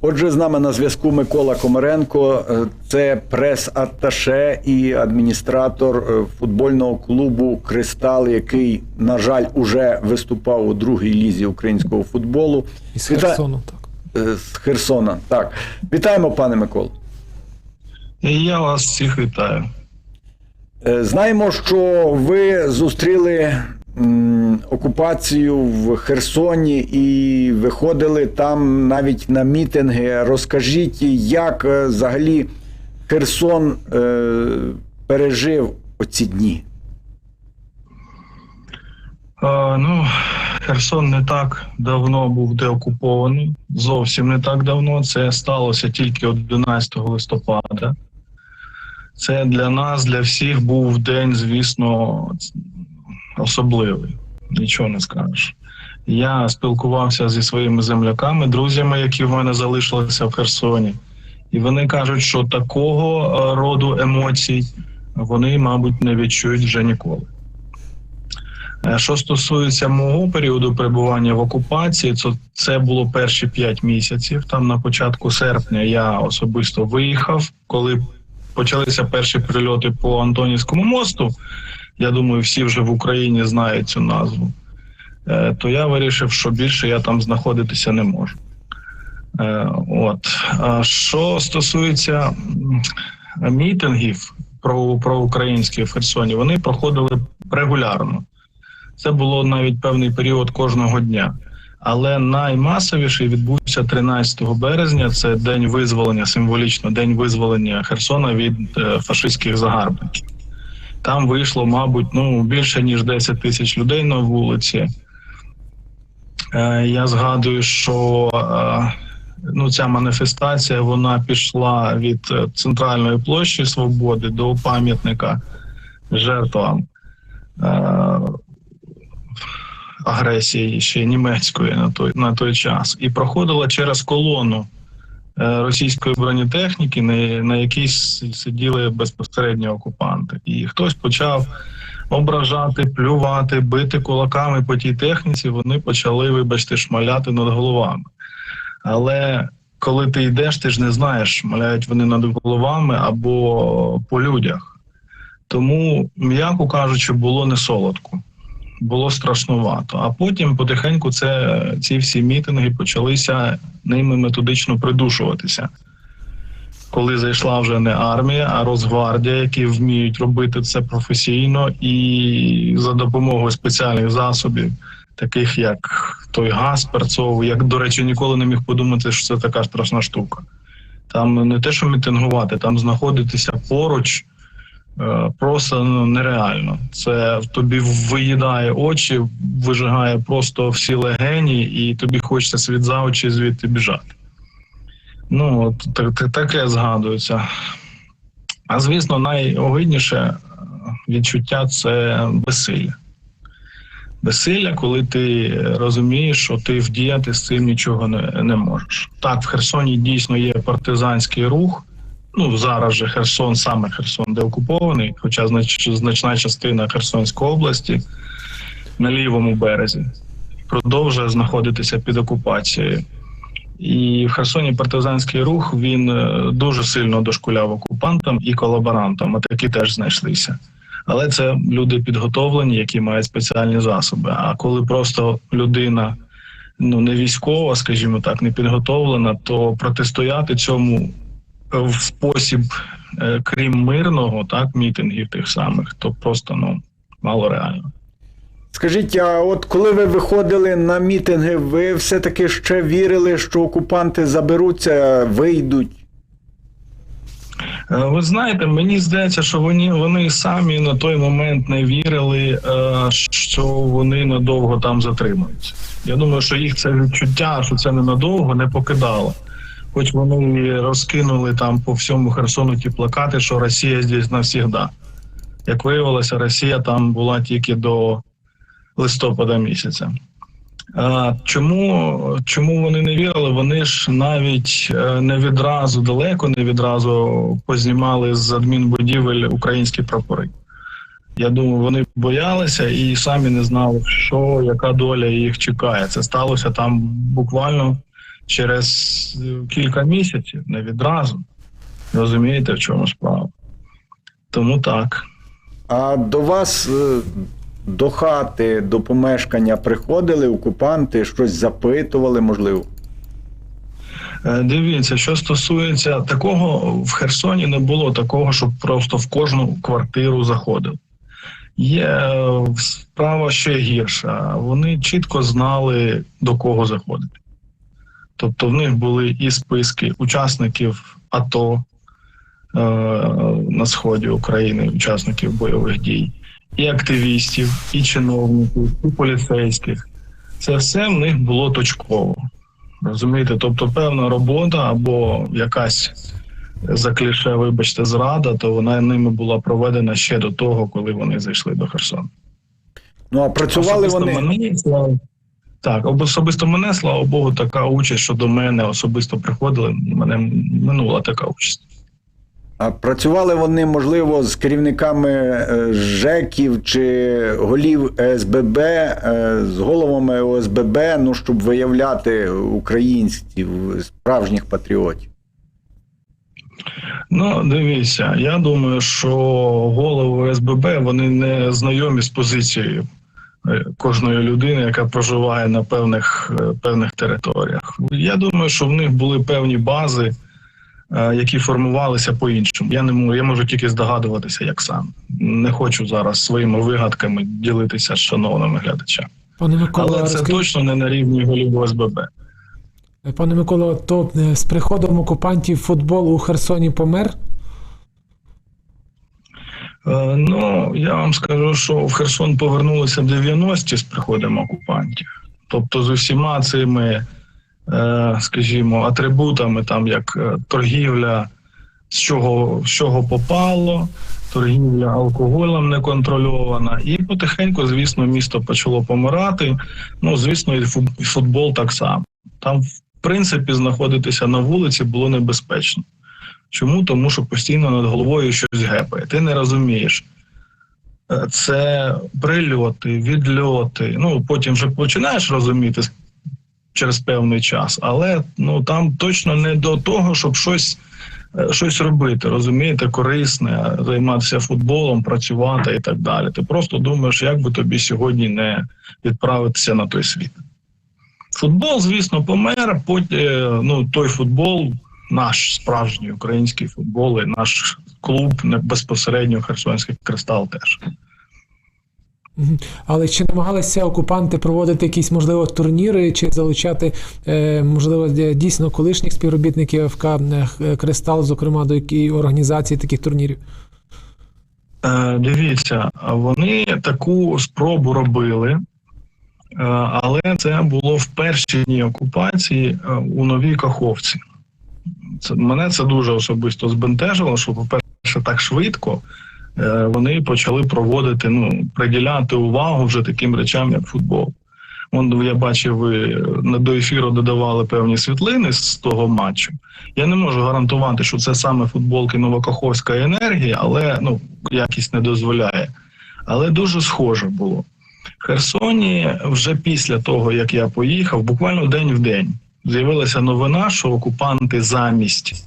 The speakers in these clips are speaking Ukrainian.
Отже, з нами на зв'язку Микола Комаренко, Е, це прес-атташе і адміністратор е, футбольного клубу Кристал, який, на жаль, уже виступав у другій лізі українського футболу. Із Віта- Херсону, так. Е, З Херсона. Так, вітаємо, пане Миколо. Я вас всіх вітаю. Знаємо, що ви зустріли м, окупацію в Херсоні і виходили там навіть на мітинги. Розкажіть, як е, взагалі Херсон е, пережив оці дні? Е, ну, Херсон не так давно був деокупований. Зовсім не так давно. Це сталося тільки 11 листопада. Це для нас, для всіх був день, звісно, особливий. Нічого не скажеш. Я спілкувався зі своїми земляками, друзями, які в мене залишилися в Херсоні. І вони кажуть, що такого е, роду емоцій вони, мабуть, не відчують вже ніколи. Е, Що стосується мого періоду перебування в окупації, то це було перші п'ять місяців. Там на початку серпня я особисто виїхав, коли почалися перші прильоти по Антонівському мосту. Я думаю, всі вже в Україні знають цю назву. Е, То я вирішив, що більше я там знаходитися не можу. Е, От що стосується мітингів про, про українські в Херсоні, вони проходили регулярно. Це було навіть певний період кожного дня. Але наймасовіший відбувся 13 березня. Це день визволення, символічно день визволення Херсона від е, фашистських загарбників. Там вийшло, мабуть, ну більше ніж 10 тисяч людей на вулиці. Е, я згадую, що е, ну, ця маніфестація вона пішла від е, центральної площі Свободи до пам'ятника жертвам. Е, агресії ще німецької на той на той час, і проходила через колону російської бронетехніки, на, на якій сиділи безпосередньо окупанти. І хтось почав ображати, плювати, бити кулаками по тій техніці. Вони почали, вибачте, шмаляти над головами. Але коли ти йдеш, ти ж не знаєш, шмаляють вони над головами або по людях. Тому, м'яко кажучи, було не солодко було страшнувато. А потім потихеньку це ці всі мітинги почалися ними методично придушуватися. Коли зайшла вже не армія, а Росгвардія, які вміють робити це професійно і за допомогою спеціальних засобів, таких як той газ перцовий, як, до речі, ніколи не міг подумати, що це така страшна штука. Там не те, що мітингувати, там знаходитися поруч просто ну, нереально. Це тобі виїдає очі, вижигає просто всі легені, і тобі хочеться від за очі звідти біжати. Ну, от так, таке згадується. А звісно, найогидніше е, відчуття це безсилля. Безсилля, коли ти розумієш, що ти вдіяти з цим нічого не, не можеш. Так, в Херсоні дійсно є партизанський рух. Ну зараз же Херсон, саме Херсон, де окупований, хоча знач, значна частина Херсонської області на лівому березі продовжує знаходитися під окупацією. І в Херсоні партизанський рух він е, дуже сильно дошкуляв окупантам і колаборантам, а такі теж знайшлися. Але це люди підготовлені, які мають спеціальні засоби. А коли просто людина ну не військова, скажімо так, не підготовлена, то протистояти цьому в спосіб, е, крім мирного, так, мітингів тих самих, то просто ну мало реально. Скажіть, а от коли ви виходили на мітинги, ви все-таки ще вірили, що окупанти заберуться, вийдуть? Е, Ви знаєте, мені здається, що вони, вони самі на той момент не вірили, е, що вони надовго там затримаються. Я думаю, що їх це відчуття, що це ненадовго, не покидало. Хоч вони розкинули там по всьому Херсону ті плакати, що Росія здесь навсігда. Як виявилося, Росія там була тільки до листопада місяця. Чому, чому вони не вірили? Вони ж навіть е, не відразу далеко, не відразу познімали з адмінбудівель українські прапори. Я думаю, вони боялися і самі не знали, що яка доля їх чекає. Це сталося там буквально через е, кілька місяців, не відразу. Розумієте, в чому справа? Тому так. А до вас е, до хати, до помешкання приходили окупанти, щось запитували, можливо. Е, Дивіться, що стосується такого, в Херсоні не було такого, щоб просто в кожну квартиру заходив. Є справа ще гірша. Вони чітко знали, до кого заходити. Тобто в них були і списки учасників АТО е, на сході України, учасників бойових дій, і активістів, і чиновників, і поліцейських. Це все в них було точково. Розумієте, тобто певна робота або якась за кліше, вибачте, зрада, то вона ними була проведена ще до того, коли вони зайшли до Херсону. Ну а працювали Особисто вони. Слава... Так, особисто мене, слава Богу, така участь, що до мене особисто приходили. Мене минула така участь. А працювали вони, можливо, з керівниками е, ЖЕКів чи голів СББ, е, з головами ОСББ, ну щоб виявляти українців, справжніх патріотів. Ну, дивіться, я думаю, що голови СББ вони не знайомі з позицією кожної людини, яка проживає на певних, е, певних територіях. Я думаю, що в них були певні бази, е, які формувалися по-іншому. Я не можу, я можу тільки здогадуватися, як сам. Не хочу зараз своїми вигадками ділитися з шановними глядачами. Пане Микола, Але це розкажіть- точно не на рівні голів ОСББ. пане Микола, то е, з приходом окупантів футбол у Херсоні помер? Е, Ну, я вам скажу, що в Херсон повернулися в 90-ті з приходом окупантів. Тобто з усіма цими, е, скажімо, атрибутами, там як е, торгівля, з чого, з чого попало, торгівля алкоголем неконтрольована. І потихеньку, звісно, місто почало помирати. Ну, звісно, і футбол так само. Там, в принципі, знаходитися на вулиці було небезпечно. Чому? Тому що постійно над головою щось гепає. Ти не розумієш. Е, Це прильоти, відльоти. Ну потім вже починаєш розуміти через певний час, але ну там точно не до того, щоб щось, е, щось робити, розумієте, корисне, займатися футболом, працювати і так далі. Ти просто думаєш, як би тобі сьогодні не відправитися на той світ. Футбол, звісно, помер. Потім ну той футбол, наш справжній український футбол, і наш клуб безпосередньо Херсонський кристал теж. Але чи намагалися окупанти проводити якісь можливо турніри, чи залучати е, можливо дійсно колишніх співробітників ФК е, Кристал, зокрема до якої організації таких турнірів? Е, дивіться, вони таку спробу робили, але це було в перші дні окупації у Новій Каховці. Це, мене це дуже особисто збентежило, що, по-перше, так швидко е, вони почали проводити, ну, приділяти увагу вже таким речам, як футбол. Вон я бачив, ви е, до ефіру додавали певні світлини з того матчу. Я не можу гарантувати, що це саме футболки Новокаховська енергії, але ну якість не дозволяє. Але дуже схоже було. В Херсоні вже після того, як я поїхав, буквально день в день з'явилася новина, що окупанти замість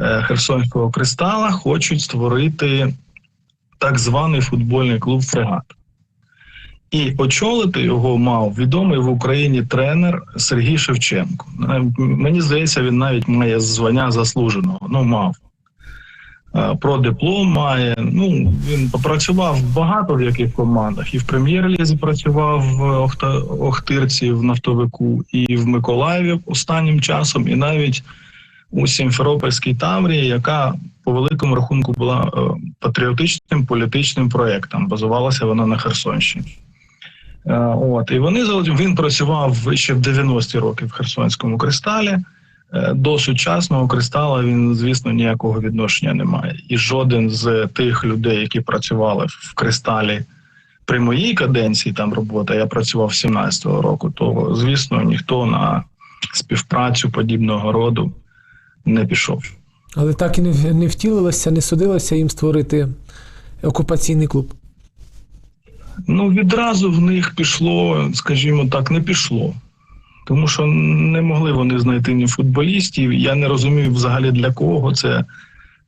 е, Херсонського кристала хочуть створити так званий футбольний клуб Фрегат. І очолити його мав відомий в Україні тренер Сергій Шевченко. Е, Мені здається, він навіть має звання заслуженого. Ну, мав. Е, Про диплом має. Ну, він попрацював багато в яких командах. І в прем'єр-лізі працював в Охтирці в нафтовику, і в Миколаєві останнім часом, і навіть у Сімферопольській Таврії, яка по великому рахунку була е, патріотичним політичним проєктом. Базувалася вона на Херсонщині. Е, От і вони він працював ще в 90-ті роки в Херсонському кристалі. Е, До сучасного кристала він, звісно, ніякого відношення не має. І жоден з тих людей, які працювали в кристалі при моїй каденції, там робота, я працював 17-го року, то звісно ніхто на співпрацю подібного роду не пішов. Але так і не, не втілилося, не судилося їм створити окупаційний клуб. Ну, відразу в них пішло, скажімо так, не пішло. Тому що не могли вони знайти ні футболістів. Я не розумію взагалі для кого це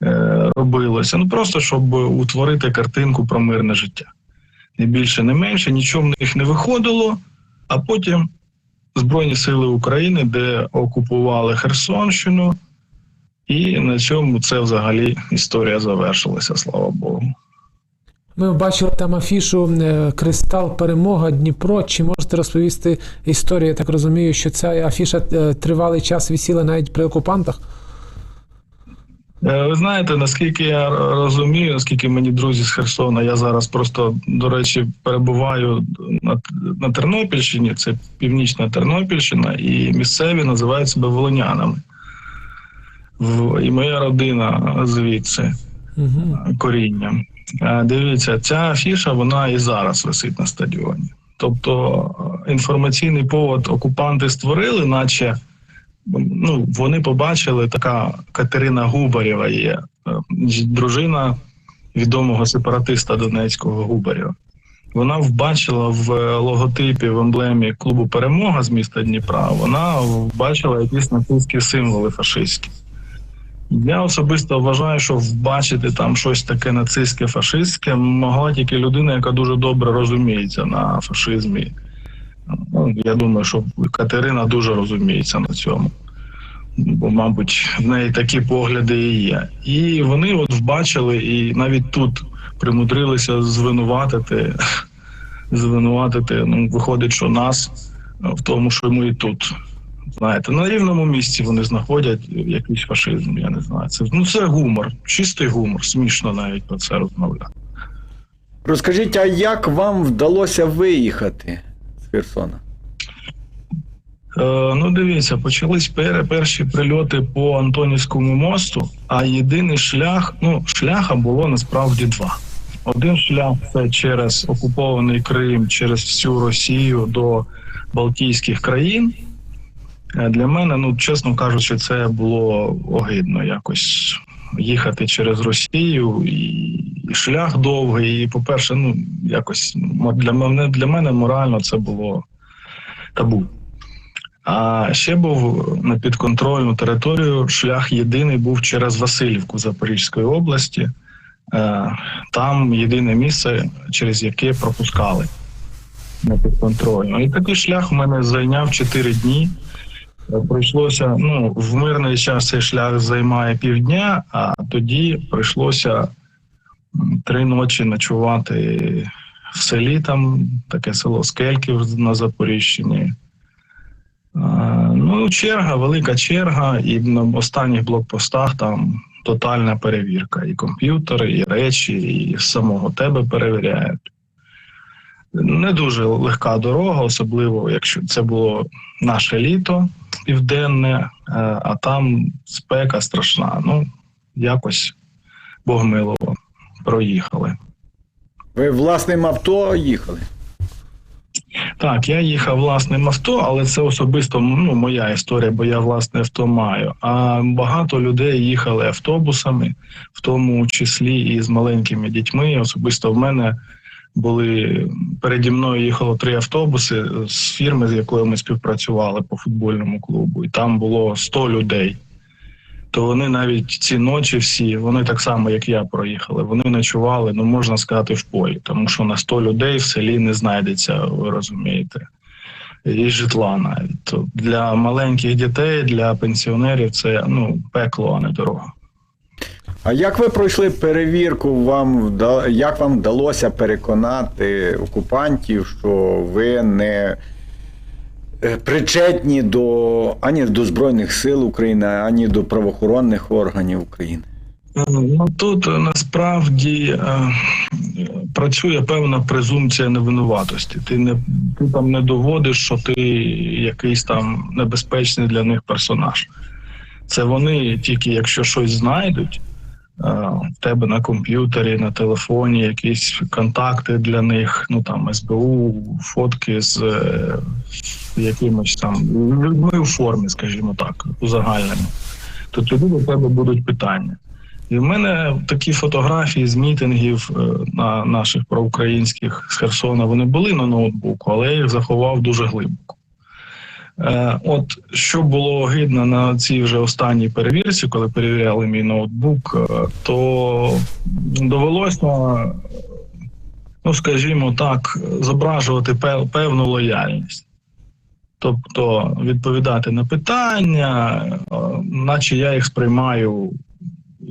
е, робилося. Ну просто щоб утворити картинку про мирне життя. Не більше, не менше, нічого в них не виходило, а потім Збройні Сили України, де окупували Херсонщину, і на цьому це взагалі історія завершилася, слава Богу. Ми бачили там афішу е, Кристал Перемога Дніпро. Чи можете розповісти історію? Я так розумію, що ця афіша е, тривалий час висіла навіть при окупантах. Е, Ви знаєте, наскільки я розумію, наскільки мені друзі з Херсона, я зараз просто, до речі, перебуваю на, на Тернопільщині, це північна Тернопільщина, і місцеві називають себе волонянами. В, і моя родина звідси Угу. корінням. Е, Дивіться, ця афіша вона і зараз висить на стадіоні. Тобто е, інформаційний повод окупанти створили, наче ну, вони побачили, така Катерина Губарєва є, е, дружина відомого сепаратиста Донецького Губарєва. Вона вбачила в логотипі в емблемі клубу Перемога з міста Дніпра. Вона вбачила якісь нацистські символи фашистські. Я особисто вважаю, що вбачити там щось таке нацистське, фашистське могла тільки людина, яка дуже добре розуміється на фашизмі. Ну, я думаю, що Катерина дуже розуміється на цьому. Бо, мабуть, в неї такі погляди і є. І вони от вбачили, і навіть тут примудрилися звинуватити, звинуватити. Ну, виходить, що нас в тому, що ми і тут. Знаєте, на рівному місці вони знаходять якийсь фашизм, я не знаю. Це ну це гумор, чистий гумор, смішно навіть про це розмовляти. Розкажіть, а як вам вдалося виїхати з Херсона? Е, ну, дивіться, почались перші прильоти по Антонівському мосту, а єдиний шлях, ну, шляха було насправді два. Один шлях це через окупований Крим, через всю Росію до Балтійських країн. Е, Для мене, ну чесно кажучи, це було огидно якось їхати через Росію, і, шлях довгий. І, по-перше, ну якось для мене для мене морально це було табу. А ще був на підконтрольну територію. Шлях єдиний був через Васильівку Запорізької області. Е, Там єдине місце, через яке пропускали на підконтрольну. І такий шлях у мене зайняв 4 дні. Прийшлося, ну, в мирний час цей шлях займає півдня, а тоді прийшлося три ночі ночувати в селі, там таке село Скельків на Запоріжчині. Ну, черга, велика черга, і на останніх блокпостах там тотальна перевірка. І комп'ютери, і речі, і самого тебе перевіряють. Не дуже легка дорога, особливо якщо це було наше літо південне, е, а там спека страшна. Ну, якось Бог милував, проїхали. Ви власним авто їхали? Так, я їхав власним авто, але це особисто ну, моя історія, бо я власне авто маю. А багато людей їхали автобусами, в тому числі і з маленькими дітьми. Особисто в мене були переді мною їхало три автобуси з фірми, з якою ми співпрацювали по футбольному клубу, і там було 100 людей. То вони навіть ці ночі всі, вони так само, як я, проїхали. Вони ночували, ну можна сказати, в полі, тому що на 100 людей в селі не знайдеться, ви розумієте, і житла навіть. То для маленьких дітей, для пенсіонерів це ну пекло, а не дорога. А як ви пройшли перевірку? Вам як вам вдалося переконати окупантів, що ви не е, причетні до ані до Збройних сил України, ані до правоохоронних органів України? Ну тут е, насправді е, працює певна презумпція невинуватості. Ти не ти там не доводиш, що ти якийсь там небезпечний для них персонаж. Це вони тільки якщо щось знайдуть. Е, В тебе на комп'ютері, на телефоні якісь контакти для них, ну там СБУ, фотки з е, якимось там людьми у формі, скажімо так, узагальнено. То тоді до тебе будуть питання. І в мене такі фотографії з мітингів е, на наших проукраїнських з Херсона вони були на ноутбуку, але я їх заховав дуже глибоко. Е, От що було огидно на цій вже останній перевірці, коли перевіряли мій ноутбук, е, то довелося, ну скажімо так, зображувати певну лояльність. Тобто відповідати на питання, е, наче я їх сприймаю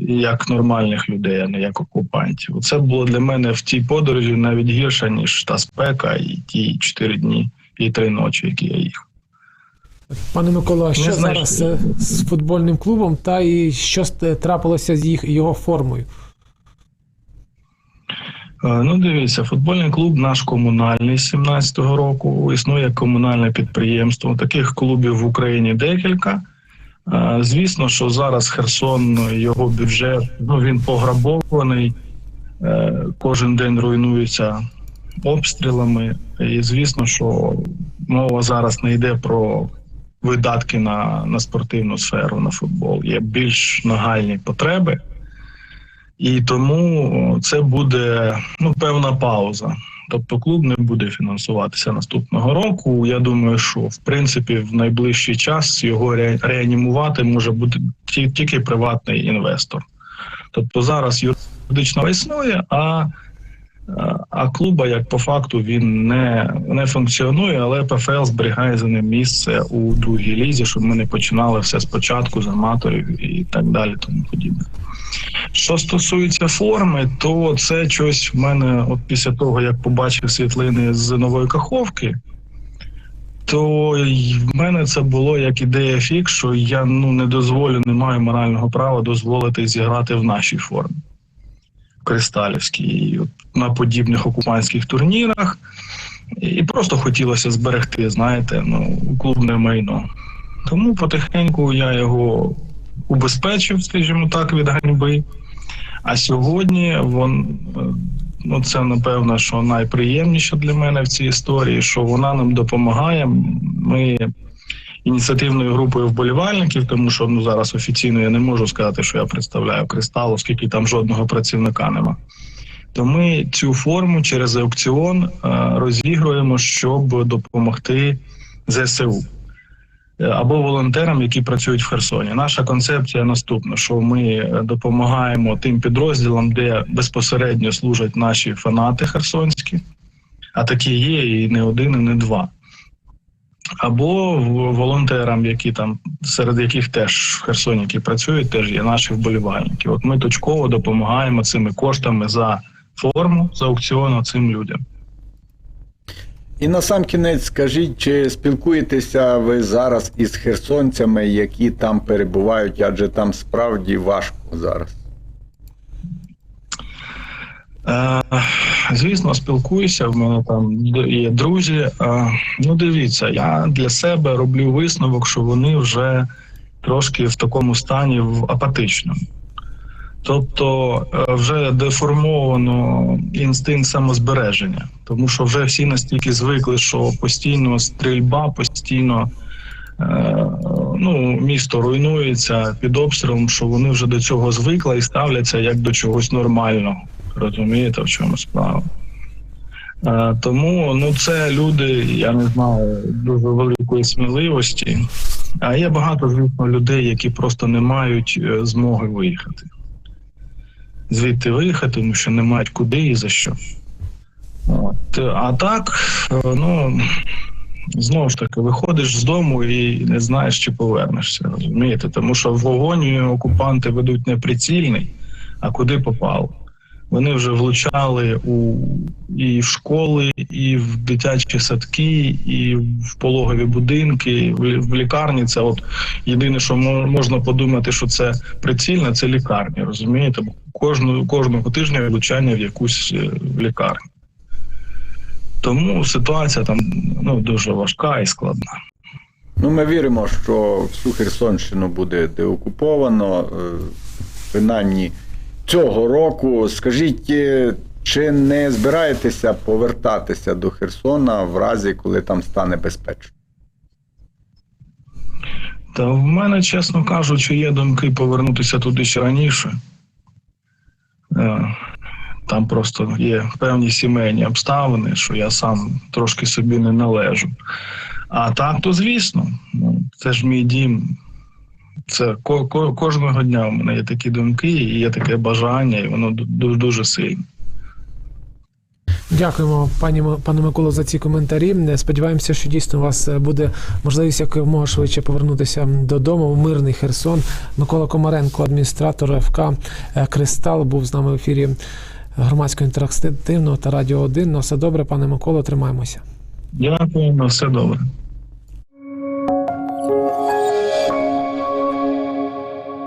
як нормальних людей, а не як окупантів. Це було для мене в тій подорожі навіть гірше, ніж та спека і ті чотири дні і три ночі, які я їхав. Пане Микола, а що знаю, зараз що- е, з футбольним клубом та і що трапилося з їх його формою? Е, Ну, дивіться, футбольний клуб наш комунальний з 17-го року. Існує як комунальне підприємство. Таких клубів в Україні декілька. Е, Звісно, що зараз Херсон, його бюджет, ну він пограбований, е, кожен день руйнується обстрілами. І звісно, що мова зараз не йде про видатки на, на спортивну сферу, на футбол. Є більш нагальні потреби. І тому це буде ну певна пауза. Тобто клуб не буде фінансуватися наступного року. Я думаю, що в принципі в найближчий час його ре- реанімувати може бути ті- тільки приватний інвестор. Тобто зараз юридично існує, а, а клуба, як по факту, він не, не функціонує, але ПФЛ зберігає за ним місце у другій лізі, щоб ми не починали все спочатку з аматорів і так далі, тому подібне. Що стосується форми, то це щось в мене, от після того, як побачив світлини з нової каховки, то в мене це було як ідея фікс, що я ну не дозволю, не маю морального права дозволити зіграти в нашій формі. Кристалівській, на подібних окупантських турнірах. І просто хотілося зберегти, знаєте, ну, клубне майно. Тому потихеньку я його убезпечив, скажімо так, від ганьби. А сьогодні вон, е, ну це напевно, що найприємніше для мене в цій історії, що вона нам допомагає. Ми ініціативною групою вболівальників, тому що ну зараз офіційно я не можу сказати, що я представляю кристал, оскільки там жодного працівника нема. То ми цю форму через аукціон е, розігруємо, щоб допомогти ЗСУ е, або волонтерам, які працюють в Херсоні. Наша концепція наступна: що ми е, допомагаємо тим підрозділам, де безпосередньо служать наші фанати херсонські, а такі є і не один, і не два. Або волонтерам, які там, серед яких теж в Херсоні які працюють, теж є наші вболівальники. От ми точково допомагаємо цими коштами за форму, за аукціону цим людям. І на сам кінець скажіть, чи спілкуєтеся ви зараз із херсонцями, які там перебувають, адже там справді важко зараз. Е, звісно, спілкуюся. В мене там є друзі. Ну, дивіться, я для себе роблю висновок, що вони вже трошки в такому стані в апатичному. Тобто е, вже деформовано інстинкт самозбереження, тому що вже всі настільки звикли, що постійно стрільба, постійно е, ну, місто руйнується під обстрілом, що вони вже до цього звикли і ставляться як до чогось нормального. Розумієте, в чому справа? Е, тому ну, це люди, я не знаю, дуже великої сміливості. А є багато, звісно, людей, які просто не мають е, змоги виїхати. Звідти виїхати, тому що не мають куди і за що. От. А так, е, ну знову ж таки, виходиш з дому і не знаєш, чи повернешся. Розумієте? Тому що вогонь окупанти ведуть не прицільний, а куди попало. Вони вже влучали у і в школи, і в дитячі садки, і в пологові будинки, в, лікарні. Це от єдине, що можна подумати, що це прицільне, це лікарні. Розумієте? Кожного кожного тижня влучання в якусь е, лікарню. Тому ситуація там ну дуже важка і складна. Ну, ми віримо, що всю Херсонщину буде деокуповано, е, принаймні цього року. Скажіть, е, чи не збираєтеся повертатися до Херсона в разі, коли там стане безпечно? Та в мене, чесно кажучи, є думки повернутися туди ще раніше. Е, Там просто є певні сімейні обставини, що я сам трошки собі не належу. А так, то звісно, ну, це ж мій дім. Це ко- ко- кожного дня у мене є такі думки, і є таке бажання, і воно ду- дуже сильне. Дякуємо, пані пане Миколо, за ці коментарі. Е, Сподіваємося, що дійсно у вас е, буде можливість якомога швидше повернутися додому в мирний Херсон. Микола Комаренко, адміністратор ФК е, Кристал, був з нами в ефірі громадського інтерактивного та радіо 1. На все добре, пане Миколо, тримаємося. Дякую, на все добре.